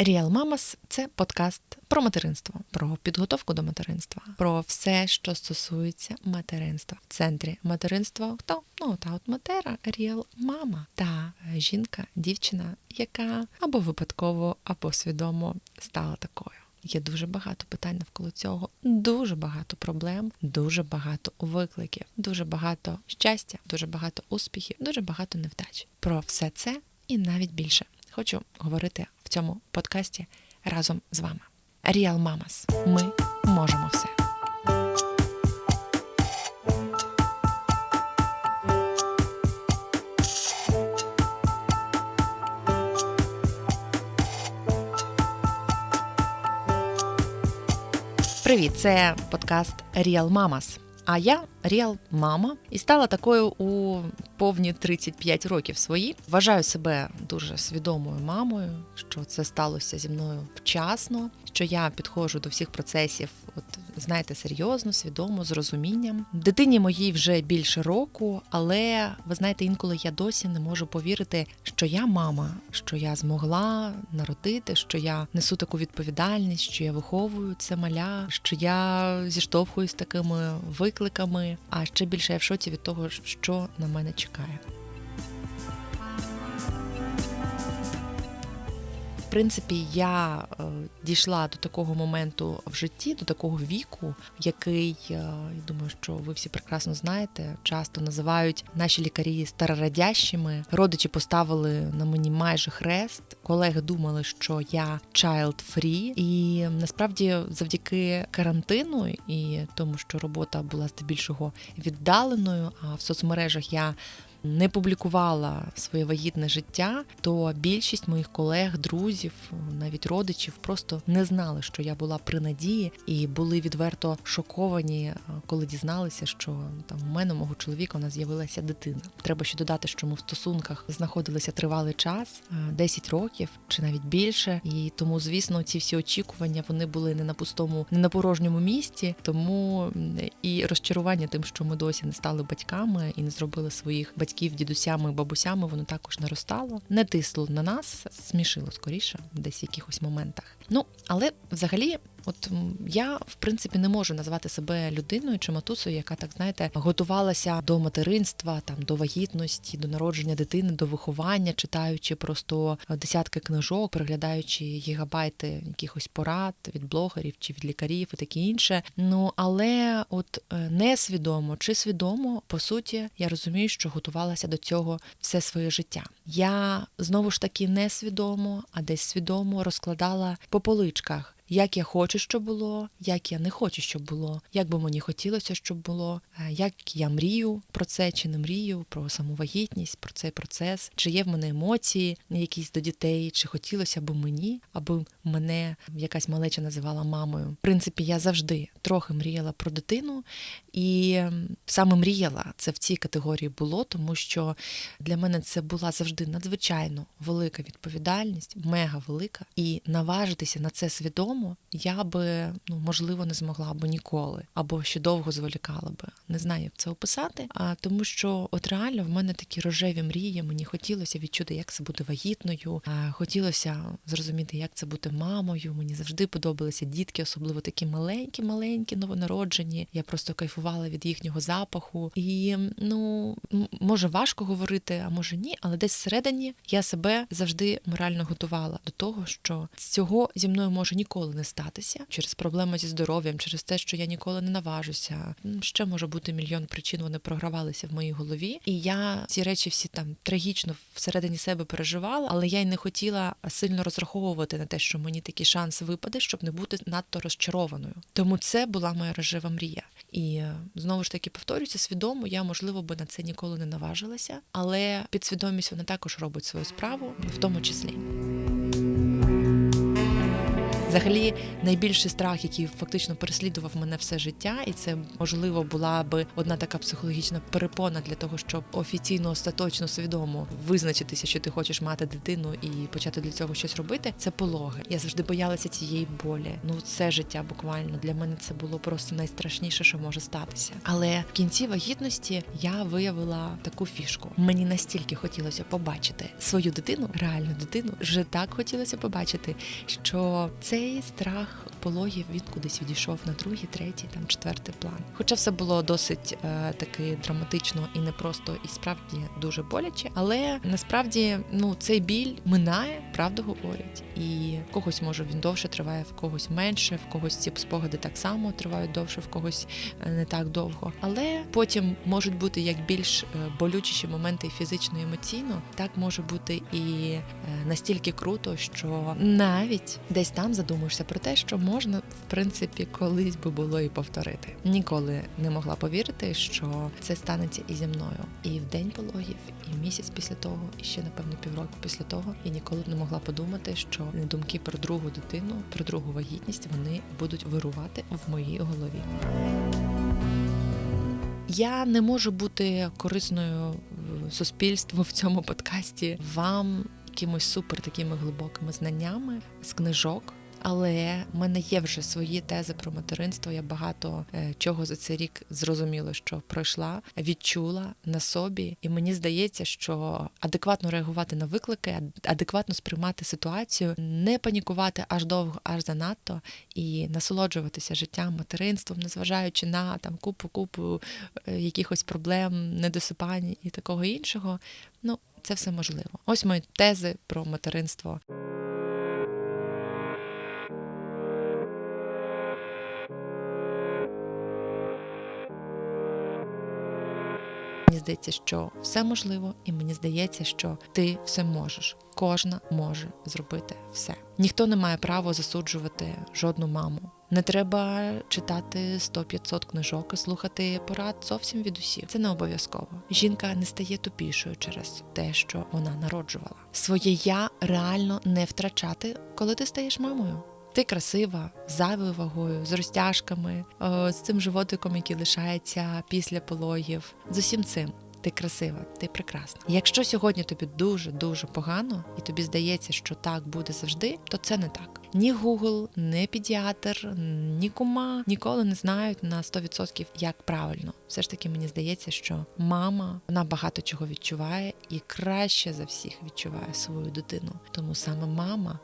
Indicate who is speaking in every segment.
Speaker 1: Real Mamas – це подкаст про материнство, про підготовку до материнства, про все, що стосується материнства. В центрі материнства хто? Ну, та от матера, Real мама та жінка, дівчина, яка або випадково, або свідомо стала такою. Є дуже багато питань навколо цього, дуже багато проблем, дуже багато викликів, дуже багато щастя, дуже багато успіхів, дуже багато невдач. Про все це і навіть більше хочу говорити цьому подкасті разом з вами. Real Mamas. Ми можемо все. Привіт, це подкаст Real Mamas. А я Ріал мама і стала такою у повні 35 років свої. Вважаю себе дуже свідомою мамою, що це сталося зі мною вчасно, що я підходжу до всіх процесів, от знаєте, серйозно, свідомо, з розумінням. Дитині моїй вже більше року, але ви знаєте, інколи я досі не можу повірити, що я мама, що я змогла народити, що я несу таку відповідальність, що я виховую це маля, що я зіштовхуюсь такими викликами. А ще більше я в шоці від того, що на мене чекає. Принципі, я е, дійшла до такого моменту в житті, до такого віку, який е, я думаю, що ви всі прекрасно знаєте, часто називають наші лікарі старорадящими. Родичі поставили на мені майже хрест. Колеги думали, що я child free. і насправді, завдяки карантину і тому, що робота була здебільшого віддаленою, а в соцмережах я не публікувала своє вагітне життя, то більшість моїх колег, друзів, навіть родичів просто не знали, що я була при надії, і були відверто шоковані, е, коли дізналися, що там у мене у мого чоловіка у нас з'явилася дитина. Треба ще додати, що ми в стосунках знаходилися тривалий час 10 е, років чи навіть більше. І тому, звісно, ці всі очікування вони були не на пустому, не на порожньому місці, тому і розчарування тим, що ми досі не стали батьками і не зробили своїх батьків батьків, дідусями, бабусями, воно також наростало, не тисло на нас, смішило скоріше, десь в якихось моментах. Ну але взагалі От я в принципі не можу назвати себе людиною чи матусою, яка так знаєте готувалася до материнства, там до вагітності, до народження дитини, до виховання, читаючи просто десятки книжок, переглядаючи гігабайти якихось порад від блогерів чи від лікарів і таке інше. Ну але от е, несвідомо чи свідомо, по суті, я розумію, що готувалася до цього все своє життя. Я знову ж таки несвідомо, а десь свідомо розкладала по поличках як я хочу, щоб було, як я не хочу, щоб було, як би мені хотілося, щоб було, е, як я мрію про це чи не мрію, про саму вагітність, про цей процес, чи є в мене емоції якісь до дітей, чи хотілося б мені, аби мене якась малеча називала мамою. В принципі, я завжди трохи мріяла про дитину, і саме мріяла це в цій категорії було, тому що для мене це була завжди надзвичайно велика відповідальність, мега велика, і наважитися на це свідомо додому, я би ну можливо не змогла б ніколи, або ще довго зволікала би. Не знаю, як це описати. А тому, що от реально в мене такі рожеві мрії. Мені хотілося відчути, як це бути вагітною. А хотілося зрозуміти, як це бути мамою. Мені завжди подобалися дітки, особливо такі маленькі, маленькі, новонароджені. Я просто кайфувала від їхнього запаху. І ну може важко говорити, а може ні, але десь всередині я себе завжди морально готувала до того, що цього зі мною може ніколи ніколи не статися через проблеми зі здоров'ям, через те, що я ніколи не наважуся. Ще може бути мільйон причин, вони програвалися в моїй голові. І я ці речі всі там трагічно всередині себе переживала, але я й не хотіла сильно розраховувати на те, що мені такий шанс випаде, щоб не бути надто розчарованою. Тому це була моя рожева мрія. І е, знову ж таки повторюся, свідомо я можливо би на це ніколи не наважилася, але підсвідомість вона також робить свою справу, в тому числі. Взагалі, найбільший страх, який фактично переслідував мене все життя, і це можливо була би одна така психологічна перепона для того, щоб офіційно остаточно свідомо визначитися, що ти хочеш мати дитину і почати для цього щось робити. Це пологи. Я завжди боялася цієї болі. Ну, це життя буквально для мене це було просто найстрашніше, що може статися. Але в кінці вагітності я виявила таку фішку. Мені настільки хотілося побачити свою дитину, реальну дитину, вже так хотілося побачити, що цей страх пологів він кудись відійшов на другий, третій, там четвертий план. Хоча все було досить е, таки драматично і непросто, і справді дуже боляче, але насправді ну цей біль минає, правду говорять, і в когось може він довше триває, в когось менше, в когось ці спогади так само тривають довше, в когось е, не так довго. Але потім можуть бути як більш е, болючіші моменти фізично, і емоційно, так може бути і е, настільки круто, що навіть десь там задумуєшся про те, що можна в принципі колись би було і повторити. Ніколи не могла повірити, що це станеться і зі мною. І в день пологів, і місяць після того, і ще напевно півроку після того. Я ніколи не могла подумати, що думки про другу дитину, про другу вагітність вони будуть вирувати в моїй голові. Я не можу бути корисною суспільству в цьому подкасті вам якимось супер такими глибокими знаннями з книжок. Але в мене є вже свої тези про материнство. Я багато е, чого за цей рік зрозуміла, що пройшла, відчула на собі, і мені здається, що адекватно реагувати на виклики, адекватно сприймати ситуацію, не панікувати аж довго, аж занадто, і насолоджуватися життям, материнством, незважаючи на там купу купу е, якихось проблем, недосипань і такого іншого. Ну це все можливо. Ось мої тези про материнство. Мені здається, що все можливо, і мені здається, що ти все можеш. Кожна може зробити все. Ніхто не має права засуджувати жодну маму. Не треба читати 100-500 книжок і слухати порад зовсім від усіх. Це не обов'язково. Жінка не стає тупішою через те, що вона народжувала. Своє я реально не втрачати, коли ти стаєш мамою. Ти красива, зайвою вагою, з розтяжками, з цим животиком, який лишається після пологів. З усім цим ти красива, ти прекрасна. Якщо сьогодні тобі дуже дуже погано, і тобі здається, що так буде завжди, то це не так. Ні Google, ні педіатр, ні кума ніколи не знають на 100% як правильно. Все ж таки мені здається, що мама вона багато чого відчуває і краще за всіх відчуває свою дитину. Тому саме мама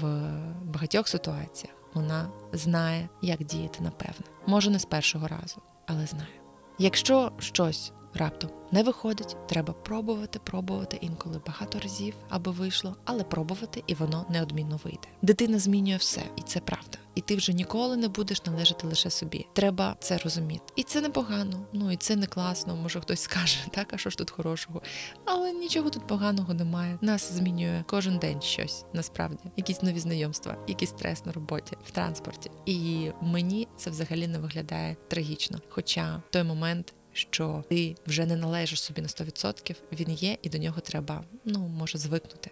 Speaker 1: в багатьох ситуаціях вона знає, як діяти напевне. Може не з першого разу, але знає. Якщо щось раптом не виходить, треба пробувати, пробувати інколи багато разів, аби вийшло, але пробувати і воно неодмінно вийде. Дитина змінює все, і це правда. І ти вже ніколи не будеш належати лише собі. Треба це розуміти. І це непогано, ну і це не класно. Може хтось скаже, так, а що ж тут хорошого? Але нічого тут поганого немає. Нас змінює кожен день щось насправді, якісь нові знайомства, якийсь стрес на роботі, в транспорті. І мені це взагалі не виглядає трагічно. Хоча в той момент що ти вже не належиш собі на 100%, він є, і до нього треба, ну може, звикнути.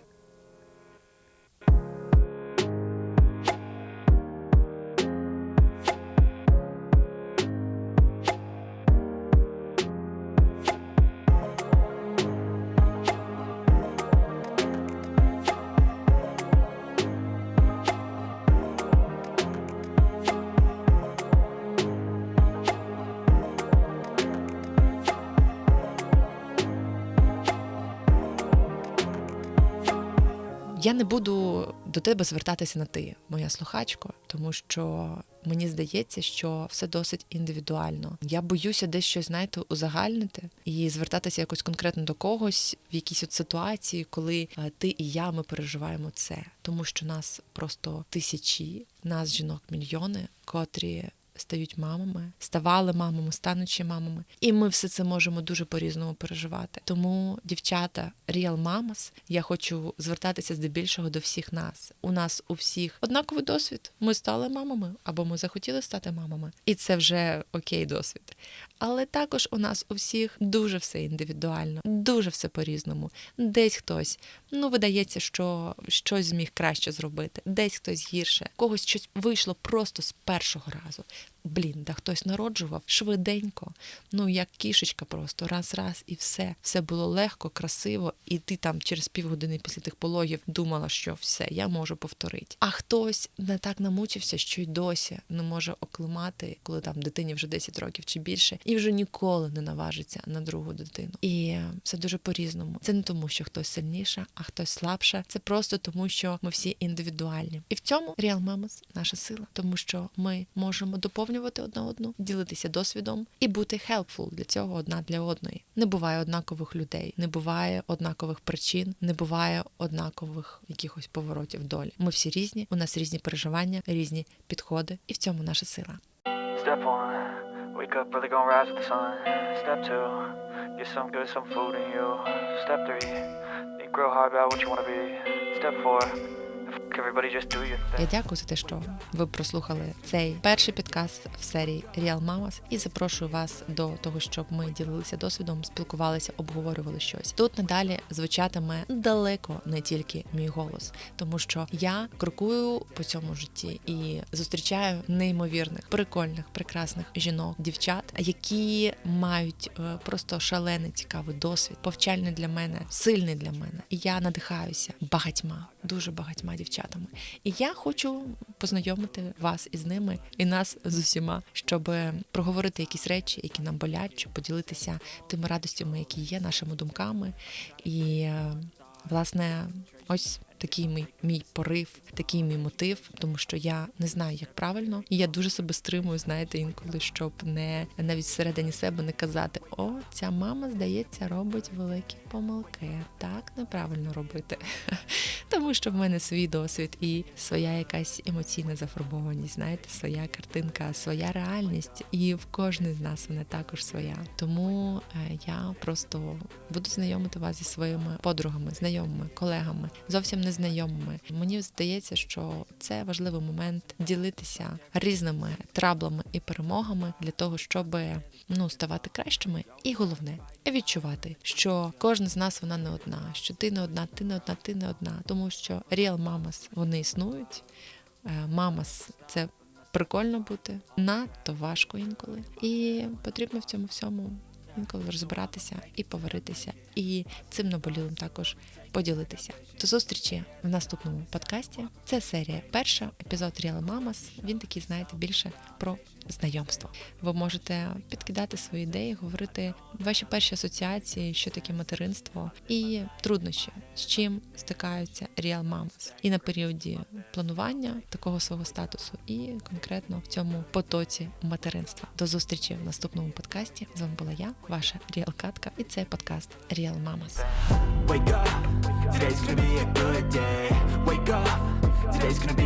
Speaker 1: Я не буду до тебе звертатися на ти, моя слухачко, тому що мені здається, що все досить індивідуально. Я боюся десь щось, знаєте, узагальнити і звертатися якось конкретно до когось в якійсь от ситуації, коли е, ти і я ми переживаємо це, тому що нас просто тисячі, нас жінок мільйони, котрі стають мамами, ставали мамами, станучи мамами, і ми все це можемо дуже по-різному переживати. Тому, дівчата, Real Mamas, я хочу звертатися здебільшого до всіх нас. У нас у всіх однаковий досвід. Ми стали мамами або ми захотіли стати мамами, і це вже окей, досвід. Але також у нас у всіх дуже все індивідуально, дуже все по-різному. Десь хтось ну видається, що щось зміг краще зробити, десь хтось гірше, когось щось вийшло просто з першого разу. Блін, да хтось народжував швиденько, ну як кішечка, просто раз-раз і все. Все було легко, красиво, і ти там через півгодини після тих пологів думала, що все, я можу повторити. А хтось не так намучився, що й досі не може оклимати, коли там дитині вже 10 років чи більше, і вже ніколи не наважиться на другу дитину. І це дуже по-різному. Це не тому, що хтось сильніше, а хтось слабше. Це просто тому, що ми всі індивідуальні. І в цьому Real Mamas – наша сила, тому що ми можемо доповнювати одна одну, ділитися досвідом і бути helpful для цього одна для одної. Не буває однакових людей, не буває однакових причин, не буває однакових якихось поворотів долі. Ми всі різні, у нас різні переживання, різні підходи, і в цьому наша сила.
Speaker 2: Step one, wake up early, gonna rise with the sun. Step two, get some good, some food in you. Step three, think real hard about what you wanna be. Step four,
Speaker 1: Я дякую за те, що ви прослухали цей перший підкаст в серії Real Mamas і запрошую вас до того, щоб ми ділилися досвідом, спілкувалися, обговорювали щось. Тут надалі звучатиме далеко не тільки мій голос, тому що я крокую по цьому житті і зустрічаю неймовірних, прикольних, прекрасних жінок, дівчат, які мають е, просто шалений цікавий досвід, повчальний для мене, сильний для мене. І я надихаюся багатьма, дуже багатьма дівчатами. І я хочу познайомити вас із ними і нас з усіма, щоб проговорити якісь речі, які нам болять, щоб поділитися тими радостями, які є, нашими думками. І е, власне, ось такий мій, мій порив, такий мій мотив, тому що я не знаю, як правильно, і я дуже себе стримую, знаєте, інколи, щоб не навіть всередині себе не казати: О, ця мама, здається, робить великі помилки. Так неправильно робити. Тому що в мене свій досвід і своя якась емоційна зафарбованість, знаєте, своя картинка, своя реальність, і в кожної з нас вона також своя. Тому е, я просто буду знайомити вас зі своїми подругами, знайомими, колегами, зовсім незнайомими. Мені здається, що це важливий момент ділитися різними траблами і перемогами для того, щоб ну ставати кращими, і головне відчувати, що кожна з нас вона не одна, що ти не одна, ти не одна, ти не одна, тому що Real Mamas, вони існують. Мамас це прикольно бути, надто важко інколи, і потрібно в цьому всьому інколи розбиратися і поваритися, і цим наболілим також поділитися. До зустрічі в наступному подкасті. Це серія перша, епізод Real Мамас. Він такий, знаєте, більше про знайомство. Ви можете підкидати свої ідеї, говорити ваші перші асоціації, що таке материнство, і труднощі, з чим стикаються Real Mamas. і на періоді планування такого свого статусу, і конкретно в цьому потоці материнства. До зустрічі в наступному подкасті. З вами була я, ваша Ріал Катка, і це подкаст Real Mamas.
Speaker 3: Wake up, today's gonna be a good day. Wake up, today's gonna be